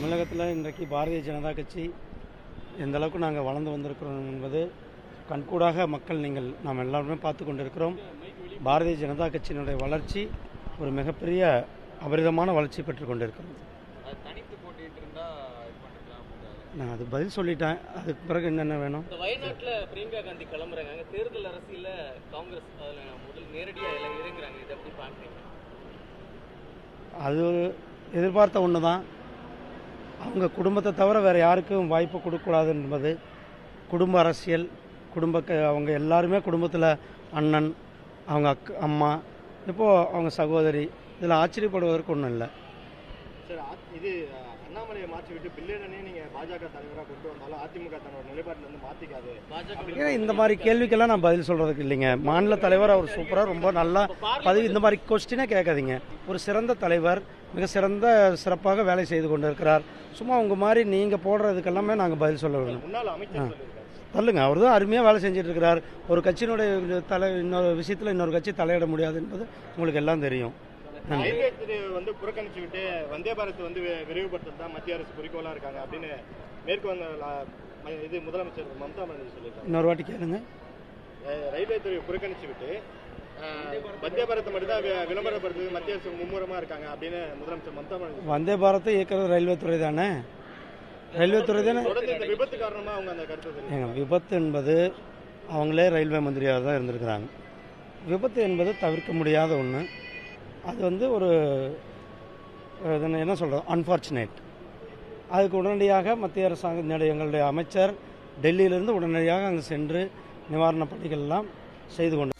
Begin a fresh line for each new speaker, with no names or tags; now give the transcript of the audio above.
தமிழகத்தில் இன்றைக்கு பாரதிய ஜனதா கட்சி எந்த அளவுக்கு நாங்கள் வளர்ந்து வந்திருக்கிறோம் என்பது கண்கூடாக மக்கள் நீங்கள் நாம் எல்லாருமே பார்த்து கொண்டிருக்கிறோம். பாரதிய ஜனதா கட்சியினுடைய வளர்ச்சி ஒரு மிகப்பெரிய அபரிதமான வளர்ச்சி பெற்று
அப்படின்றாங்க.
நான் அது பதில் சொல்லிட்டேன். அதுக்கு பிறகு என்னென்ன வேணும்?
வயநாட்டுல பிரியங்கா காந்தி கிளம்புறாங்க. தேர்தல் அரசியல்ல காங்கிரஸ் முதல் நேரடியா எல்லாம் இறங்குறாங்க. இதை எப்படி பாக்குறீங்க
அது ஒரு எதிர்பார்த்த ஒன்று தான் அவங்க குடும்பத்தை தவிர வேறு யாருக்கும் வாய்ப்பு கொடுக்கக்கூடாது என்பது குடும்ப அரசியல் குடும்ப அவங்க எல்லாருமே குடும்பத்தில் அண்ணன் அவங்க அக் அம்மா இப்போது அவங்க சகோதரி இதில் ஆச்சரியப்படுவதற்கு ஒன்றும் இல்லை.
சார் இது அண்ணாமலையை மாற்றி விட்டு பில்லேடனே நீங்க பாஜக தலைவராக கொண்டு வந்தாலும் அதிமுக தன்னோட நிலைப்பாட்டில் வந்து மாத்திக்காது.
பாஜக
ஏன்னா இந்த மாதிரி கேள்விக்கெல்லாம் நான் பதில் சொல்கிறதுக்கு இல்லைங்க. மாநில தலைவர் அவர் சூப்பராக ரொம்ப நல்லா பதிவு இந்த மாதிரி கொஸ்டினே கேட்காதீங்க. ஒரு சிறந்த தலைவர் மிக சிறந்த சிறப்பாக வேலை செய்து கொண்டு இருக்கிறார் சும்மா உங்க மாதிரி நீங்கள் போடுறதுக்கெல்லாமே நாங்கள் பதில் சொல்ல வேணும். தள்ளுங்க. அவர் தான் அருமையாக வேலை செஞ்சுட்டு இருக்கிறார் ஒரு கட்சியினுடைய தலை இன்னொரு விஷயத்தில் இன்னொரு கட்சி தலையிட முடியாது என்பது உங்களுக்கு எல்லாம் தெரியும்.
வந்து புறக்கணிச்சு விட்டு வந்தே பாரத் வந்து விரிவுபடுத்துறது தான் மத்திய அரசு குறிக்கோளா இருக்காங்க அப்படின்னு மேற்கு வங்க இது முதலமைச்சர் மம்தா பானர்ஜி சொல்லியிருக்காங்க
இன்னொரு வாட்டி கேளுங்க.
ரயில்வே துறையை புறக்கணிச்சு விட்டு வந்தே பாரத் மட்டும் தான் விளம்பரப்படுத்துறது மத்திய அரசு மும்முரமா இருக்காங்க அப்படின்னு முதலமைச்சர் மம்தா பானர்ஜி
வந்தே பாரத்தை இயக்கிறது ரயில்வே துறை தானே? ரயில்வே துறை தானே
விபத்து காரணமா அவங்க அந்த கருத்தை
விபத்து என்பது அவங்களே ரயில்வே மந்திரியாக தான் இருந்திருக்கிறாங்க. விபத்து என்பது தவிர்க்க முடியாத ஒன்று அது வந்து ஒரு இது என்ன சொல்கிறது அன்ஃபார்ச்சுனேட் அதுக்கு உடனடியாக மத்திய அரசாங்க எங்களுடைய அமைச்சர் டெல்லியிலிருந்து உடனடியாக அங்கே சென்று நிவாரணப் பணிகள் எல்லாம் செய்து கொண்டு